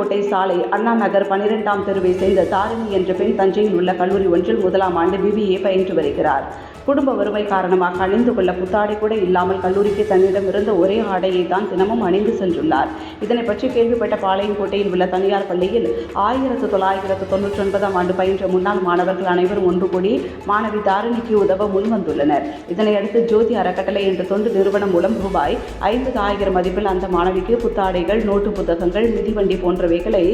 கோட்டை சாலை அண்ணா நகர் பனிரெண்டாம் தெருவை சேர்ந்த தாரிணி என்ற பெண் தஞ்சையில் உள்ள கல்லூரி ஒன்றில் முதலாம் ஆண்டு பிபிஏ பயின்று வருகிறார். குடும்ப வறுமை காரணமாக அணிந்து கொள்ள புத்தாடை கூட இல்லாமல் கல்லூரிக்கு தன்னிடம் இருந்த ஒரே ஆடையை தான் தினமும் அணிந்து சென்றுள்ளார். இதனை பற்றி கேள்விப்பட்ட பாளையங்கோட்டையில் உள்ள தனியார் பள்ளியில் ஆயிரத்து தொள்ளாயிரத்து தொன்னூற்றி ஒன்பதாம் ஆண்டு பயின்ற முன்னாள் மாணவர்கள் அனைவரும் ஒன்று கூடி மாணவி தாரிணிக்கு உதவ முன்வந்துள்ளனர் இதனையடுத்து ஜோதி அறக்கட்டளை என்ற தொண்டு நிறுவனம் மூலம் ரூபாய் ஐம்பது ஆயிரம் மதிப்பில் அந்த மாணவிக்கு புத்தாடைகள் நோட்டு புத்தகங்கள் மிதிவண்டி போன்றவைகளை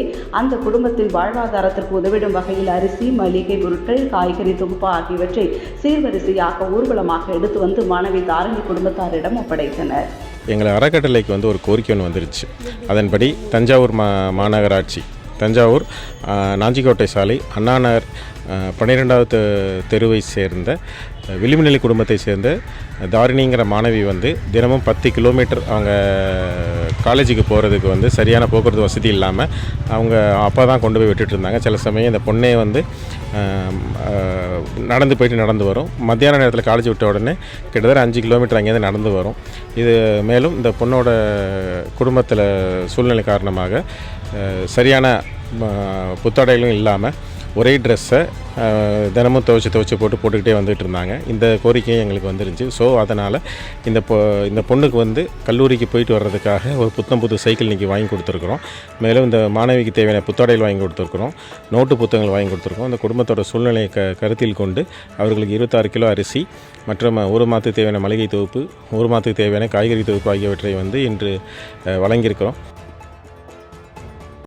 அந்த குடும்பத்தின் வாழ்வாதாரத்திற்கு உதவிடும் வகையில் அரிசி மளிகை பொருட்கள் காய்கறி தொகுப்பு ஆகியவற்றை சீர்வரிசையாக ஊர்வலமாக எடுத்து வந்து மாணவி தாரணி குடும்பத்தாரிடம் ஒப்படைத்தனர். எங்களை அறக்கட்டளைக்கு வந்து ஒரு கோரிக்கை ஒன்று வந்துருச்சு. அதன்படி தஞ்சாவூர் மா மாநகராட்சி தஞ்சாவூர் நாஞ்சிக்கோட்டை சாலை அண்ணாநகர் பன்னிரெண்டாவது தெருவை சேர்ந்த விளிம்புநிலை குடும்பத்தை சேர்ந்த தாரிணிங்கிற மாணவி வந்து தினமும் பத்து கிலோமீட்டர் அவங்க காலேஜுக்கு போகிறதுக்கு வந்து சரியான போக்குவரத்து வசதி இல்லாமல் அவங்க அப்பா தான் கொண்டு போய் விட்டுட்டு இருந்தாங்க. சில சமயம் இந்த பொண்ணே வந்து நடந்து போயிட்டு நடந்து வரும். மத்தியான நேரத்தில் காலேஜ் விட்ட உடனே கிட்டத்தட்ட அஞ்சு கிலோமீட்டர் அங்கேருந்து நடந்து வரும். இது மேலும் இந்த பொண்ணோட குடும்பத்தில் சூழ்நிலை காரணமாக சரியான புத்தாடைகளும் இல்லாமல் ஒரே ட்ரெஸ்ஸை தினமும் துவைச்சி துவைச்சி போட்டு போட்டுக்கிட்டே வந்துட்டு இருந்தாங்க. இந்த கோரிக்கையும் எங்களுக்கு வந்துருந்துச்சு. ஸோ அதனால் இந்த பொ இந்த பொண்ணுக்கு வந்து கல்லூரிக்கு போயிட்டு வர்றதுக்காக ஒரு புத்தம் புது சைக்கிள் இன்றைக்கி வாங்கி கொடுத்துருக்குறோம். மேலும் இந்த மாணவிக்கு தேவையான புத்தாடைகள் வாங்கி கொடுத்துருக்குறோம். நோட்டு புத்தகங்கள் வாங்கி கொடுத்துருக்கோம் அந்த குடும்பத்தோட சூழ்நிலையை க கருத்தில் கொண்டு அவர்களுக்கு இருபத்தாறு கிலோ அரிசி மற்றும் ஒரு மாதத்துக்கு தேவையான மளிகை தொகுப்பு ஒரு மாதத்துக்கு தேவையான காய்கறி தொகுப்பு ஆகியவற்றை வந்து இன்று வழங்கியிருக்கிறோம்.